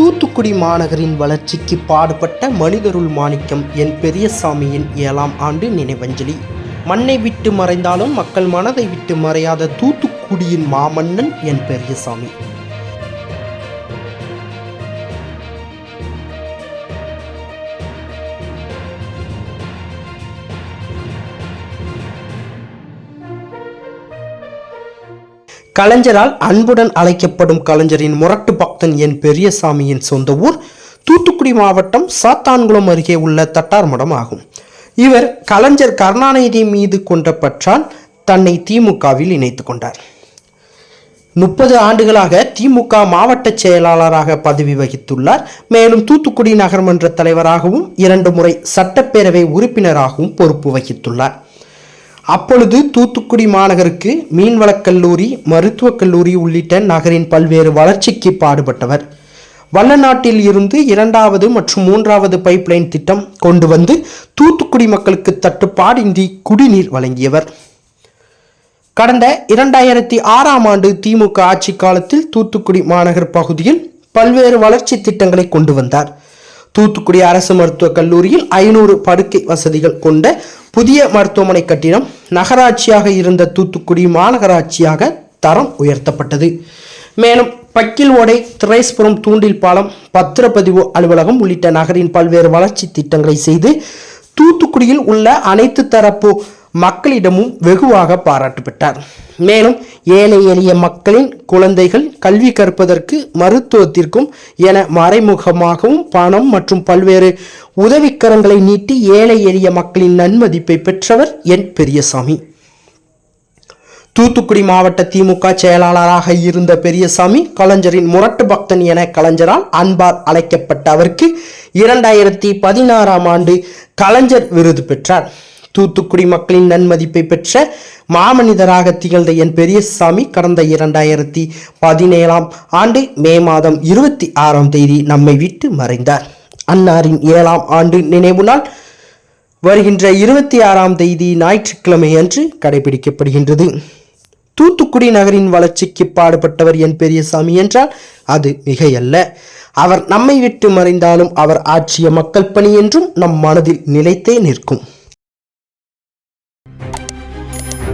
தூத்துக்குடி மாநகரின் வளர்ச்சிக்கு பாடுபட்ட மனிதருள் மாணிக்கம் என் பெரியசாமியின் ஏழாம் ஆண்டு நினைவஞ்சலி. மண்ணை விட்டு மறைந்தாலும் மக்கள் மனதை விட்டு மறையாத தூத்துக்குடியின் மாமன்னன் என் பெரியசாமி. கலைஞரால் அன்புடன் அழைக்கப்படும் கலைஞரின் முரட்டு பக்தன் என் பெரியசாமியின் சொந்த ஊர் தூத்துக்குடி மாவட்டம் சாத்தான்குளம் அருகே உள்ள தட்டார்மடம் ஆகும். இவர் கலைஞர் கருணாநிதி மீது கொண்ட பற்றால் தன்னை திமுகவில் இணைத்து கொண்டார். முப்பது ஆண்டுகளாக திமுக மாவட்ட செயலாளராக பதவி வகித்துள்ளார். மேலும் தூத்துக்குடி நகர்மன்ற தலைவராகவும் இரண்டு முறை சட்டப்பேரவை உறுப்பினராகவும் பொறுப்பு வகித்துள்ளார். அப்பொழுது தூத்துக்குடி மாநகருக்கு மீன்வளக் கல்லூரி மருத்துவக் கல்லூரி உள்ளிட்ட நகரின் பல்வேறு வளர்ச்சிக்கு பாடுபட்டவர். வல்லநாட்டில் இருந்து இரண்டாவது மற்றும் மூன்றாவது பைப்லைன் திட்டம் கொண்டு வந்து தூத்துக்குடி மக்களுக்கு தட்டுப்பாடின்றி குடிநீர் வழங்கியவர். கடந்த இரண்டாயிரத்தி ஆறாம் ஆண்டு திமுக ஆட்சி காலத்தில் தூத்துக்குடி மாநகர் பகுதியில் பல்வேறு வளர்ச்சி திட்டங்களை கொண்டு வந்தார். தூத்துக்குடி அரசு மருத்துவக் கல்லூரியில் ஐநூறு படுக்கை வசதிகள் கொண்ட புதிய மருத்துவமனை கட்டிடம் நகராட்சியாக இருந்த தூத்துக்குடி மாநகராட்சியாக தரம் உயர்த்தப்பட்டது. மேலும் பக்கில் ஓடை திரேஸ்புரம் தூண்டில் பாலம் பத்திரப்பதிவு அலுவலகம் உள்ளிட்ட நகரின் பல்வேறு வளர்ச்சி திட்டங்களை செய்து தூத்துக்குடியில் உள்ள அனைத்து தரப்பு மக்களிடமும் வெகுவாக பாராட்டு பெற்றார் மேலும் ஏழை எளிய மக்களின் குழந்தைகள் கல்வி கற்பதற்கு மருத்துவத்திற்கும் என மறைமுகமாகவும் பணம் மற்றும் பல்வேறு உதவிக்கரங்களை நீட்டி ஏழை எளிய மக்களின் நன்மதிப்பை பெற்றவர் என் பெரியசாமி. தூத்துக்குடி மாவட்ட திமுக செயலாளராக இருந்த பெரியசாமி கலைஞரின் முரட்டு பக்தன் என கலைஞரால் அன்பார் அழைக்கப்பட்ட அவருக்கு இரண்டாயிரத்தி பதினாறாம் ஆண்டு கலைஞர் விருது பெற்றார். தூத்துக்குடி மக்களின் நன்மதிப்பை பெற்ற மாமனிதராக திகழ்ந்த என் பெரியசாமி கடந்த இரண்டாயிரத்தி பதினேழாம் ஆண்டு மே மாதம் இருபத்தி ஆறாம் தேதி நம்மை விட்டு மறைந்தார். அன்னாரின் ஏழாம் ஆண்டு நினைவு நாள் வருகின்ற இருபத்தி ஆறாம் தேதி ஞாயிற்றுக்கிழமை அன்று கடைபிடிக்கப்படுகின்றது. தூத்துக்குடி நகரின் வளர்ச்சிக்கு பாடுபட்டவர் என் பெரியசாமி என்றால் அது மிகையல்ல. அவர் நம்மை விட்டு மறைந்தாலும் அவர் ஆற்றிய மக்கள் பணி என்றும் நம் மனதில் நிலைத்தே நிற்கும்.